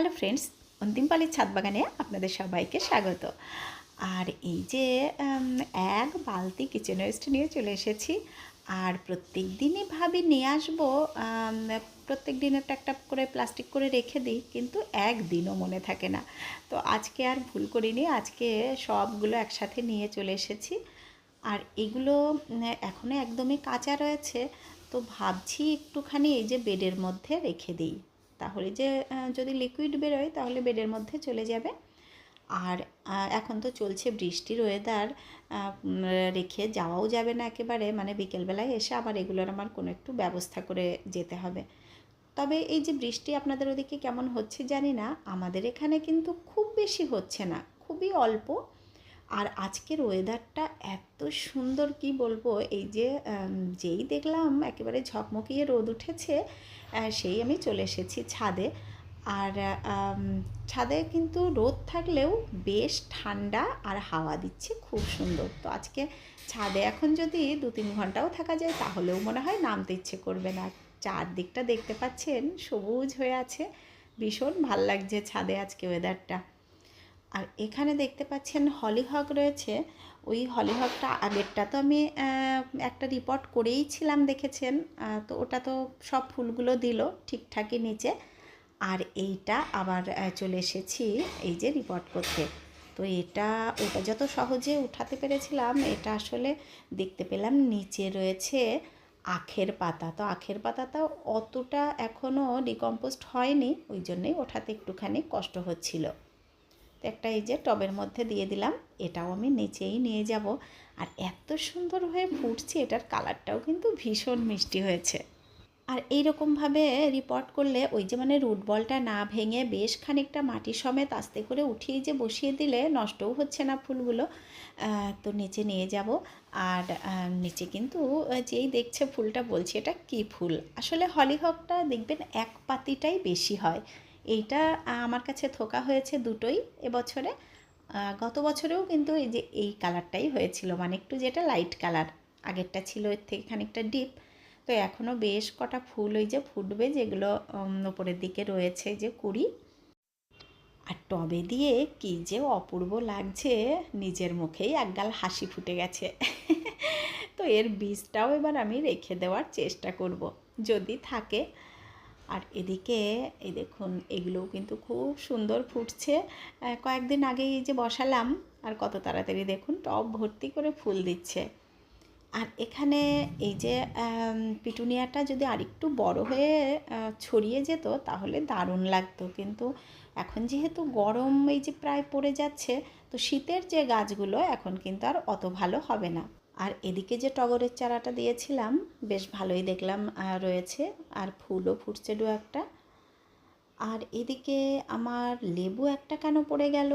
Hello friends, অন্তিমপালির ছাদ বাগানে আপনাদের সবাইকে স্বাগত। আর এই যে এক বালতি কিচেন ওয়েস্ট নিয়ে চলে এসেছি। আর প্রত্যেক দিনই ভাবি নিয়ে আসব প্রত্যেক দিন একটা একটা করে প্লাস্টিক করে রেখে দিই, কিন্তু একদিনও মনে থাকে না। তো আজকে আর ভুল করিনি, আজকে সবগুলো একসাথে নিয়ে চলে এসেছি। আর এগুলো এখনও একদমই কাঁচা রয়েছে, তো ভাবছি একটুখানি এই যে বেডের মধ্যে রেখে দিই। তাহলে যে যদি লিকুইড বেরোয় তাহলে বেডের মধ্যে চলে যাবে। আর এখন তো চলছে বৃষ্টির ওয়েদার রেখে যাওয়াও যাবে না একেবারে মানে বিকেলবেলায় এসে আবার এগুলোর আমার কোনো একটু ব্যবস্থা করে যেতে হবে। তবে এই যে বৃষ্টি আপনাদের ওদিকে কেমন হচ্ছে জানি না, আমাদের এখানে কিন্তু খুব বেশি হচ্ছে না, খুবই অল্প। আর আজকের ওয়েদারটা এত সুন্দর, কি বলব? এই যে যেই দেখলাম একেবারে ঝকমকিয়ে রোদ উঠেছে সেই আমি চলে এসেছি ছাদে। আর ছাদে কিন্তু রোদ থাকলেও বেশ ঠান্ডা আর হাওয়া দিচ্ছে, খুব সুন্দর। তো আজকে ছাদে এখন যদি দু তিন ঘন্টাও থাকা যায়, তাহলেও মনে হয় নামতে ইচ্ছে করবে না। চারদিকটা দেখতে পাচ্ছেন, সবুজ হয়ে আছে। ভীষণ ভালো লাগছে ছাদে আজকে ওয়েদারটা আর এখানে দেখতে পাচ্ছেন হলিহক রয়েছে। ওই হলিহকটা আগেরটা তো আমি একটা রিপোর্ট করেই ছিলাম দেখেছেন। তো ওটা তো সব ফুলগুলো দিল ঠিকঠাকই নিচে। আর এইটা আবার চলে এসেছি এই যে রিপোর্ট করতে। তো এটা, ওটা যত সহজে উঠাতে পেরেছিলাম, এটা আসলে দেখতে পেলাম নিচে রয়েছে আখের পাতা। তো আখের পাতাটাও অতটা এখনও ডিকম্পোস্ট হয়নি, ওই জন্যই ওঠাতে একটুখানি কষ্ট হচ্ছিল। তো একটা এই যে টবের মধ্যে দিয়ে দিলাম, এটাও আমি নিচেই নিয়ে যাব। আর এত সুন্দর হয়ে ফুটছে, এটার কালারটাও কিন্তু ভীষণ মিষ্টি হয়েছে। আর এইরকমভাবে রিপোর্ট করলে ওই যে মানে রুট বলটা না ভেঙে বেশ খানিকটা মাটি সমেত আস্তে করে উঠিয়ে যে বসিয়ে দিলে নষ্টও হচ্ছে না ফুলগুলো তো নিচে নিয়ে যাব। আর নিচে কিন্তু যেই দেখছে ফুলটা বলছে, এটা কী ফুল? আসলে হলিহকটা দেখবেন এক পাতিটাই বেশি হয়। এইটা আমার কাছে থোকা হয়েছে দুটোই এবছরে। গত বছরেও কিন্তু এই যে এই কালারটাই হয়েছিল মানে একটু যেটা লাইট কালার আগেরটা ছিল এর থেকে খানিকটা ডিপ তো এখনও বেশ কটা ফুল ওই যে ফুটবে যেগুলো ওপরের দিকে রয়েছে যে কুড়ি। আর টবে দিয়ে কি যে অপূর্ব লাগছে, নিজের মুখেই একগাল হাসি ফুটে গেছে। তো এর বীজটাও এবার আমি রেখে দেওয়ার চেষ্টা করব, যদি থাকে। আর এদিকে, এই দেখুন, এগুলোও কিন্তু খুব সুন্দর ফুটছে। কয়েকদিন আগে এই যে বসালাম, আর কত তাড়াতাড়ি দেখুন, টব ভর্তি করে ফুল দিচ্ছে। আর এখানে এই যে পিটুনিয়াটা যদি আরেকটু বড় হয়ে ছড়িয়ে যেত, তাহলে দারুণ লাগতো। কিন্তু এখন যেহেতু গরম এই যে প্রায় পড়ে যাচ্ছে, তো শীতের যে গাছগুলো, এখন কিন্তু আর অত ভালো হবে না। আর এদিকে যে টগরের চারাটা দিয়েছিলাম, বেশ ভালোই দেখলাম রয়েছে। আর ফুলও ফুটছে দু একটা। আর এদিকে আমার লেবু একটা কেন পড়ে গেল?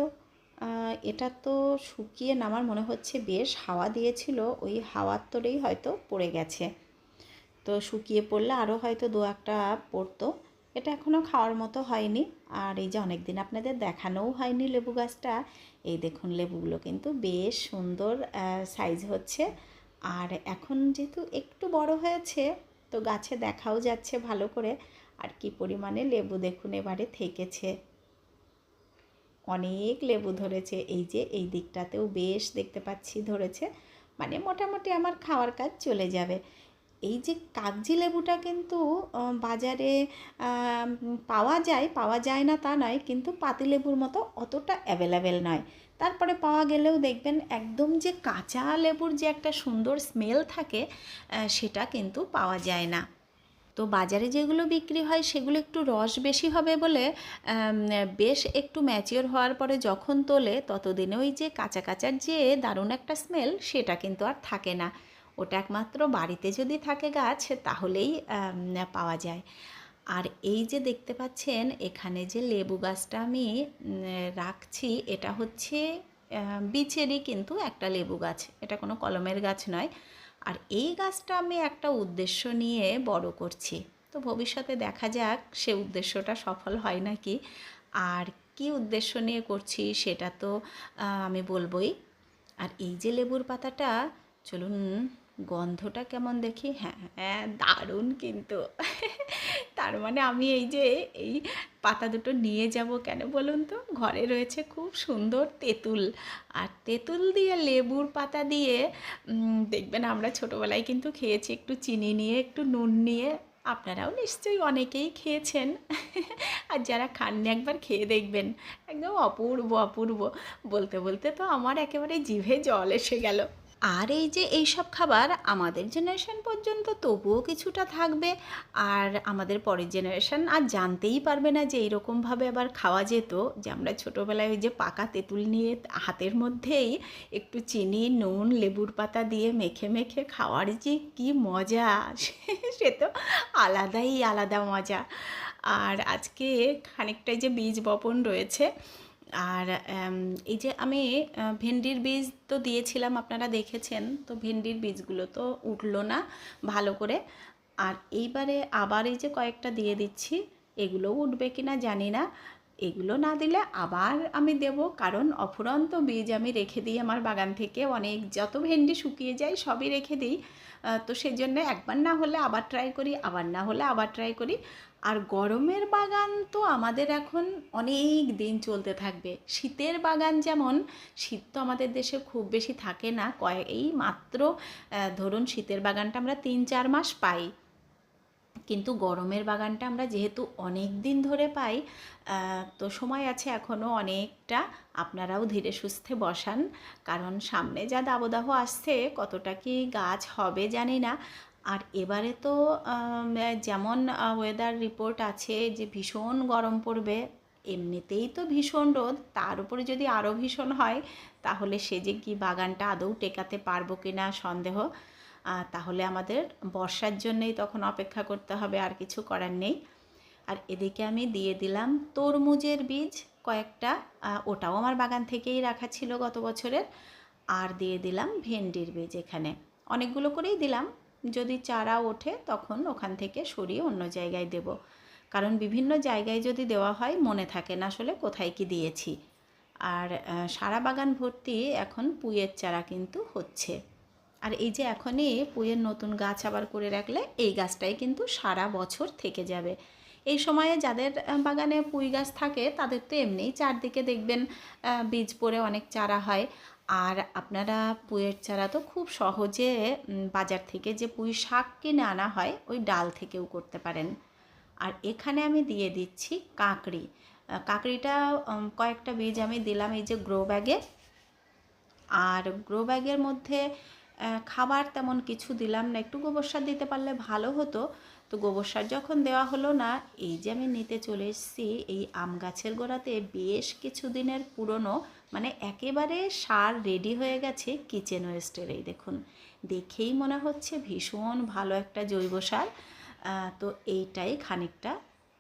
এটা তো শুকিয়ে নামার মনে হচ্ছে, বেশ হাওয়া দিয়েছিল, ওই হাওয়ার তোরেই হয়তো পড়ে গেছে। তো শুকিয়ে পড়লে আরও হয়তো দু একটা পড়তো। এটা এখনও খাওয়ার মতো হয়নি। আর এই যে অনেক দিন আপনাদের দেখানোও হয়নি লেবু গাছটা, এই দেখুন লেবুগুলো কিন্তু বেশ সুন্দর সাইজ হচ্ছে। আর এখন যেহেতু একটু বড় হয়েছে, তো গাছে দেখাও যাচ্ছে ভালো করে। আর কি পরিমাণে লেবু দেখুন এবারে থেকেছে। অনেক লেবু ধরেছে, এই যে এই দিকটাতেও বেশ দেখতে পাচ্ছি ধরেছে। মানে মোটামুটি আমার খাওয়ার কাজ চলে যাবে। এই যে কাগজি লেবুটা কিন্তু বাজারে পাওয়া যায় পাওয়া যায় না তা নয়, কিন্তু পাতিলেবুর মতো অতটা অ্যাভেলেবেল নয়। তারপরে পাওয়া গেলেও দেখবেন একদম যে কাঁচা লেবুর যে একটা সুন্দর স্মেল থাকে সেটা কিন্তু পাওয়া যায় না। তো বাজারে যেগুলো বিক্রি হয়, সেগুলো একটু রস বেশি হবে বলে বেশ একটু ম্যাচিওর হওয়ার পরে যখন তোলে, ততদিনে ওই যে কাঁচা কাঁচার যে দারুণ একটা স্মেল সেটা কিন্তু আর থাকে না। ওটা একমাত্র বাড়িতে যদি থাকে গাছ, তাহলেই পাওয়া যায়। আর এই যে দেখতে পাচ্ছেন, এখানে যে লেবু গাছটা আমি রাখছি, এটা হচ্ছে বীচেরই কিন্তু একটা লেবু গাছ। এটা কোনো কলমের গাছ নয়। আর এই গাছটা আমি একটা উদ্দেশ্য নিয়ে বড় করছি। তো ভবিষ্যতে দেখা যাক, সে উদ্দেশ্যটা সফল হয় নাকি। আর কি উদ্দেশ্য নিয়ে করছি, সেটা তো আমি বলবই। আর এই যে লেবুর পাতাটা, চলুন গন্ধটা কেমন দেখি? হ্যাঁ হ্যাঁ দারুণ কিন্তু। তার মানে আমি এই যে এই পাতা দুটো নিয়ে যাব কেন বলুন তো? ঘরে রয়েছে খুব সুন্দর তেঁতুল। আর তেঁতুল দিয়ে লেবুর পাতা দিয়ে দেখবেন আমরা ছোটোবেলায় কিন্তু খেয়েছি একটু চিনি নিয়ে, একটু নুন নিয়ে। আপনারাও নিশ্চয়ই অনেকেই খেয়েছেন। আর যারা খাননি একবার খেয়ে দেখবেন। একদম অপূর্ব অপূর্ব। বলতে বলতে তো আমার একেবারে জিভে জল এসে গেল। আর এই যে এই সব খাবার আমাদের জেনারেশন পর্যন্ত তবুও কিছুটা থাকবে, আর আমাদের পরের জেনারেশন আর জানতেই পারবে না যে এইরকমভাবে আবার খাওয়া যেত, যে আমরা ছোটোবেলায় ওই যে পাকা তেঁতুল নিয়ে হাতের মধ্যেই একটু চিনি, নুন, লেবুর পাতা দিয়ে মেখে মেখে খাওয়ার যে কি মজা, সে তো আলাদাই আলাদা মজা। আর আজকে খানিকটা যে বীজ বপন রয়েছে আর এই যে আমি ভেন্ডির বীজ তো দিয়েছিলাম, আপনারা দেখেছেন, তো ভেন্ডির বীজগুলো তো উঠল না ভালো করে। আর এইবারে আবার এই যে কয়েকটা দিয়ে দিচ্ছি, এগুলোও উঠবে কি না জানি না। এগুলো না দিলে আবার আমি দেব। কারণ অফুরন্ত বীজ আমি রেখে দিই আমার বাগান থেকে। অনেক যত ভেন্ডি শুকিয়ে যায় সবই রেখে দিই। তো সেই জন্য একবার না হলে আবার ট্রাই করি, আবার না হলে আবার ট্রাই করি। আর গরমের বাগান তো আমাদের এখন অনেক দিন চলতে থাকবে। শীতের বাগান যেমন, শীত তো আমাদের দেশে খুব বেশি থাকে না। কয়েক এই মাত্র ধরুন শীতের বাগানটা আমরা তিন চার মাস পাই। কিন্তু গরমের বাগানটা আমরা যেহেতু অনেক দিন ধরে পাই তো সময় আছে এখনও অনেকটা। আপনারাও ধীরে সুস্থে বসান, কারণ সামনে যা দাবদাহ আসছে, কতটা কি গাছ হবে জানি না। আর এবারে তো যেমন ওয়েদার রিপোর্ট আছে যে ভীষণ গরম পড়বে, এমনিতেই তো ভীষণ রোদ। তার উপরে যদি আরও ভীষণ হয়, তাহলে সে যে কি বাগানটা আদৌ টেকাতে পারব কি না সন্দেহ। তাহলে আমাদের বর্ষার জন্যেই তখন অপেক্ষা করতে হবে, আর কিছু করার নেই। আর এদিকে আমি দিয়ে দিলাম তরমুজের বীজ, কয়েকটা ওটাও আমার বাগান থেকেই রাখা ছিল গত বছরের। আর দিয়ে দিলাম ভেন্ডির বীজ এখানে। অনেকগুলো করেই দিলাম, যদি চারা ওঠে তখন ওখান থেকে সরিয়ে অন্য জায়গায় দেব। কারণ বিভিন্ন জায়গায় যদি দেওয়া হয় মনে থাকে না আসলে কোথায় কি দিয়েছি। আর সারা বাগান ভর্তি এখন পুঁয়ের চারা কিন্তু হচ্ছে। আর এই যে এখনই পুঁয়ের নতুন গাছ আবার করে রাখলে এই গাছটাই কিন্তু সারা বছর থেকে যাবে। এই সময়ে যাদের বাগানে পুঁই গাছ থাকে তাদের তো এমনিই চারদিকে দেখবেন বীজ পড়ে অনেক চারা হয়। আর আপনারা পুঁয়ের চারা তো খুব সহজে বাজার থেকে যে পুঁই শাক কিনে আনা হয় ওই ডাল থেকেও করতে পারেন। আর এখানে আমি দিয়ে দিচ্ছি কাঁকড়ি। কাঁকড়িটা কয়েকটা বীজ আমি দিলাম এই যে গ্রো ব্যাগে। আর গ্রো ব্যাগের মধ্যে খাবার তেমন কিছু দিলাম না। একটু গোবর সার দিতে পারলে ভালো হতো। তো গোবর সার যখন দেওয়া হলো না, এই যে আমি নিতে চলে এসেছি, এই আম গাছের গোড়াতে বেশ কিছু দিনের পুরনো মানে একেবারে সার রেডি হয়ে গেছে কিচেন ওয়েস্টের এই দেখুন, দেখেই মনে হচ্ছে ভীষণ ভালো একটা জৈব সার। তো এইটাই খানিকটা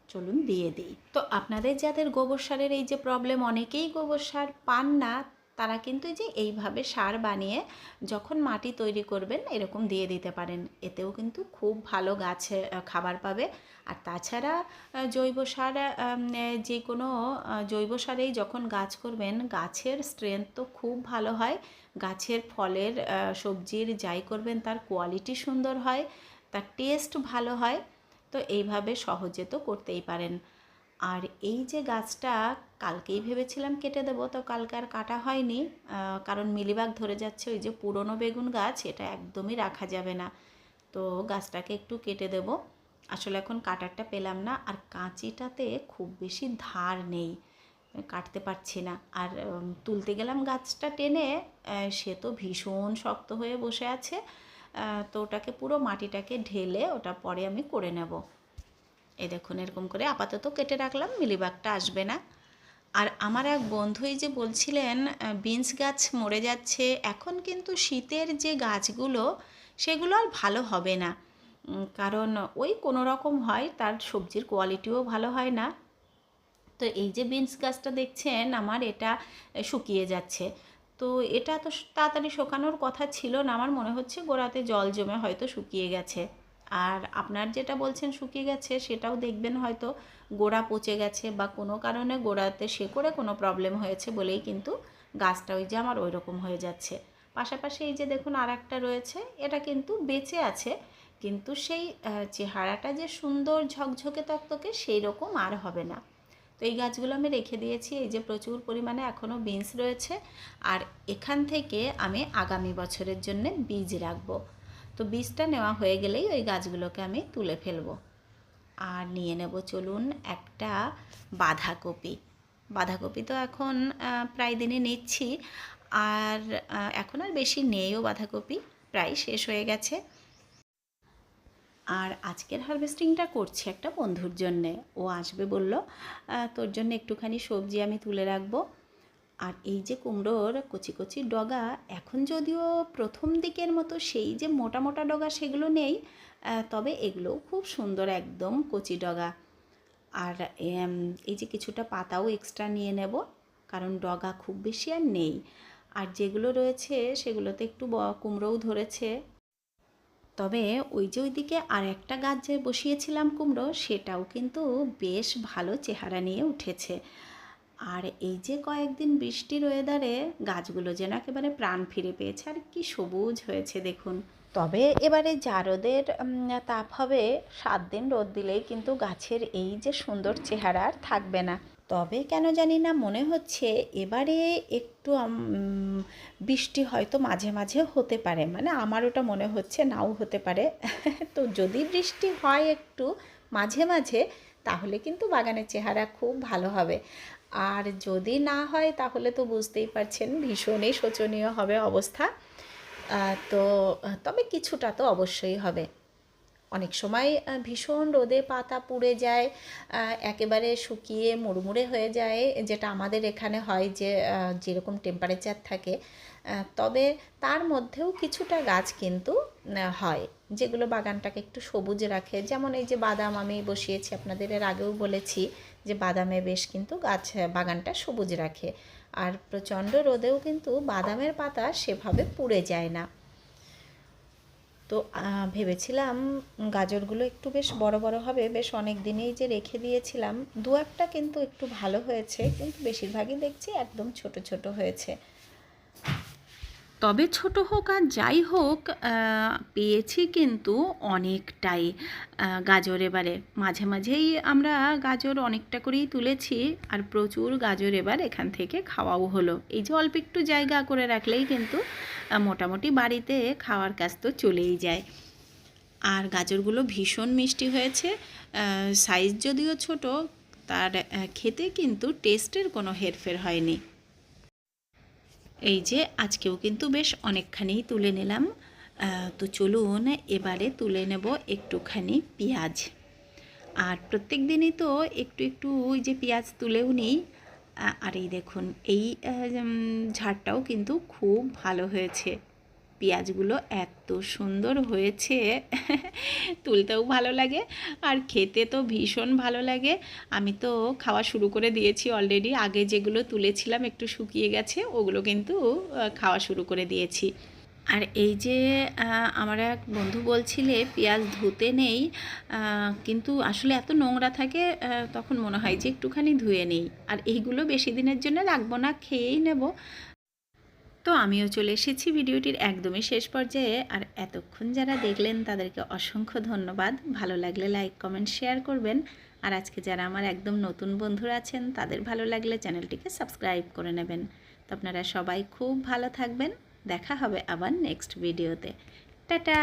চলুন দিয়ে দিই। তো আপনাদের যাদের গোবর সারের এই যে প্রবলেম অনেকেই গোবর সার পান না তারা কিন্তু যে এইভাবে সার বানিয়ে যখন মাটি তৈরি করবেন, এরকম দিয়ে দিতে পারেন। এতেও কিন্তু খুব ভালো গাছে খাবার পাবে। আর তাছাড়া জৈব সার যে কোনো জৈব সারেই যখন গাছ করবেন, গাছের স্ট্রেংথ তো খুব ভালো হয়। গাছের ফলের সবজির যাই করবেন, তার কোয়ালিটি সুন্দর হয়, তার টেস্ট ভালো হয়। তো এইভাবে সহজে তো করতেই পারেন। আর এই যে গাছটা কালকেই ভেবেছিলাম কেটে দেবো, তো কালকে আর কাটা হয়নি। কারণ মিলিবাগ ধরে যাচ্ছে ওই যে পুরনো বেগুন গাছ, এটা একদমই রাখা যাবে না। তো গাছটাকে একটু কেটে দেব। আসলে এখন কাটারটা পেলাম না, আর কাঁচিটাতে খুব বেশি ধার নেই, কাটতে পারছি না। আর তুলতে গেলাম গাছটা টেনে সে তো ভীষণ শক্ত হয়ে বসে আছে। তো ওটাকে পুরো মাটিটাকে ঢেলে ওটা পরে আমি করে নেব। এই দেখুন, এরকম করে আপাতত কেটে রাখলাম, মিলিবাগটা আসবে না। আর আমার এক বন্ধুই যে বলছিলেন বিনস গাছ মরে যাচ্ছে, এখন কিন্তু শীতের যে গাছগুলো, সেগুলো আর ভালো হবে না। কারণ ওই কোনো রকম হয়, তার সবজির কোয়ালিটিও ভালো হয় না। তো এই যে বিনস গাছটা দেখছেন, আমার এটা শুকিয়ে যাচ্ছে। তো এটা তো তাড়াতাড়ি শুকানোর কথা ছিল না, আমার মনে হচ্ছে গোড়াতে জল জমে হয়তো শুকিয়ে গেছে। আর আপনার যেটা বলছেন শুকিয়ে গেছে, সেটাও দেখবেন হয়তো গোড়া পচে গেছে বা কোনো কারণে গোড়াতে শেকড়ে কোনো প্রবলেম হয়েছে বলেই কিন্তু গাছটা ওই যে আমার ওই রকম হয়ে যাচ্ছে। পাশাপাশি এই যে দেখুন আর একটা রয়েছে, এটা কিন্তু বেঁচে আছে, কিন্তু সেই চেহারাটা যে সুন্দর ঝকঝকে তকতকে সেই রকম আর হবে না। তো এই গাছগুলো আমি রেখে দিয়েছি, এই যে প্রচুর পরিমাণে এখনও বিনস রয়েছে, আর এখান থেকে আমি আগামী বছরের জন্য বীজ রাখব। তো বীজটা নেওয়া হয়ে গেলেই ওই গাছগুলোকে আমি তুলে ফেলব। আর নিয়ে নেব চলুন একটা বাঁধাকপি। বাঁধাকপি তো এখন প্রায় দিনে নিচ্ছি। আর এখন আর বেশি নেইও বাঁধাকপি, প্রায় শেষ হয়ে গেছে। আর আজকের হারভেস্টিংটা করছি একটা বন্ধুর জন্যে। ও আসবে বলল তোর জন্য একটুখানি সবজি আমি তুলে রাখব। আর এই যে কুমড়োর কচি কচি ডগা, এখন যদিও প্রথম দিকের মতো সেই যে মোটা মোটা ডগা সেগুলো নেই তবে এগুলোও খুব সুন্দর একদম কচি ডগা। আর এই যে কিছুটা পাতাও এক্সট্রা নিয়ে নেব, কারণ ডগা খুব বেশি আর নেই। আর যেগুলো রয়েছে সেগুলোতে একটু কুমড়োও ধরেছে। তবে ওই যে ওইদিকে আর একটা গাছ যে বসিয়েছিলাম কুমড়ো, সেটাও কিন্তু বেশ ভালো চেহারা নিয়ে উঠেছে। আর এই যে কয়েকদিন বৃষ্টির ওয়েদারে গাছগুলো যেন একেবারে প্রাণ ফিরে পেয়েছে, আর কি সবুজ হয়েছে দেখুন। তবে এবারে যা তাপ হবে সাত দিন রোদ দিলেই কিন্তু গাছের এই যে সুন্দর চেহারা আর থাকবে না। তবে কেন জানি না মনে হচ্ছে এবারে একটু বৃষ্টি হয়তো মাঝে মাঝে হতে পারে। মানে আমার ওটা মনে হচ্ছে নাও হতে পারে। তো যদি বৃষ্টি হয় একটু মাঝে মাঝে, তাহলে কিন্তু বাগানের চেহারা খুব ভালো হবে। আর যদি না হয়, তাহলে তো বুঝতেই পারছেন ভীষণই শোচনীয় হবে অবস্থা। তো, তবে কিছুটা তো অবশ্যই হবে। অনেক সময় ভীষণ রোদে পাতা পুড়ে যায় একেবারে শুকিয়ে মুড়মুড়ে হয়ে যায়, যেটা আমাদের এখানে হয় যে যেরকম টেম্পারেচার থাকে তবে তার মধ্যেও কিছুটা গাছ কিন্তু হয়, যেগুলো বাগানটাকে একটু সবুজ রাখে। যেমন এই যে বাদাম আমি বসিয়েছি, আপনাদের এর আগেও বলেছি যে বাদামে বেশ কিন্তু গাছ, বাগানটা সবুজ রাখে। আর প্রচণ্ড রোদেও কিন্তু বাদামের পাতা সেভাবে পুড়ে যায় না। তো ভেবেছিলাম গাজরগুলো একটু বেশ বড় বড় হবে। বেশ অনেক দিনেই যে রেখে দিয়েছিলাম, দু একটা কিন্তু একটু ভালো হয়েছে, কিন্তু বেশিরভাগই দেখছি একদম ছোট ছোট হয়েছে। তবে ছোট হোক আর যাই হোক পেয়েছি কিন্তু অনেকটাই। গাজর এবারে মাঝে মাঝেই আমরা গাজর অনেকটা করেই তুলেছি আর প্রচুর গাজর এবার এখান থেকে খাওয়াও হলো। এই যে অল্প একটু জায়গা করে রাখলেই কিন্তু মোটামুটি বাড়িতে খাওয়ার কাজ তো চলেই যায়। আর গাজরগুলো ভীষণ মিষ্টি হয়েছে। সাইজ যদিও ছোট, তার খেতে কিন্তু টেস্টের কোনো হেরফের হয়নি। এই যে আজকেও কিন্তু বেশ অনেকখানি তুলে নিলাম। তো চলুন এবারে তুলে নেব একটুখানি পেঁয়াজ। আর প্রত্যেক দিনই তো একটু একটু ওই যে পেঁয়াজ তুলেও নিই। আর এই দেখুন, এই ঝাড়টাও কিন্তু খুব ভালো হয়েছে। পেঁয়াজগুলো এত সুন্দর হয়েছে, তুলতেও ভালো লাগে আর খেতে তো ভীষণ ভালো লাগে। আমি তো খাওয়া শুরু করে দিয়েছি অলরেডি আগে যেগুলো তুলেছিলাম একটু শুকিয়ে গেছে, ওগুলো কিন্তু খাওয়া শুরু করে দিয়েছি। আর এই যে আমার এক বন্ধু বলছিলে, পেঁয়াজ ধুতে নেই কিন্তু আসলে এত নোংরা থাকে তখন মনে হয় যে একটুখানি ধুয়ে নেই। আর এইগুলো বেশি দিনের জন্য রাখব না, খেয়েই নেব। তো আমিও চলে এসেছি ভিডিওটির একদমই শেষ পর্যায়ে। আর এতক্ষণ যারা দেখলেন তাদেরকে অসংখ্য ধন্যবাদ। ভালো লাগলে লাইক, কমেন্ট, শেয়ার করবেন। আর আজকে যারা আমার একদম নতুন বন্ধুরা আছেন, তাদের ভালো লাগলে চ্যানেলটিকে সাবস্ক্রাইব করে নেবেন। তো আপনারা সবাই খুব ভালো থাকবেন। দেখা হবে আবার নেক্সট ভিডিওতে। টাটা!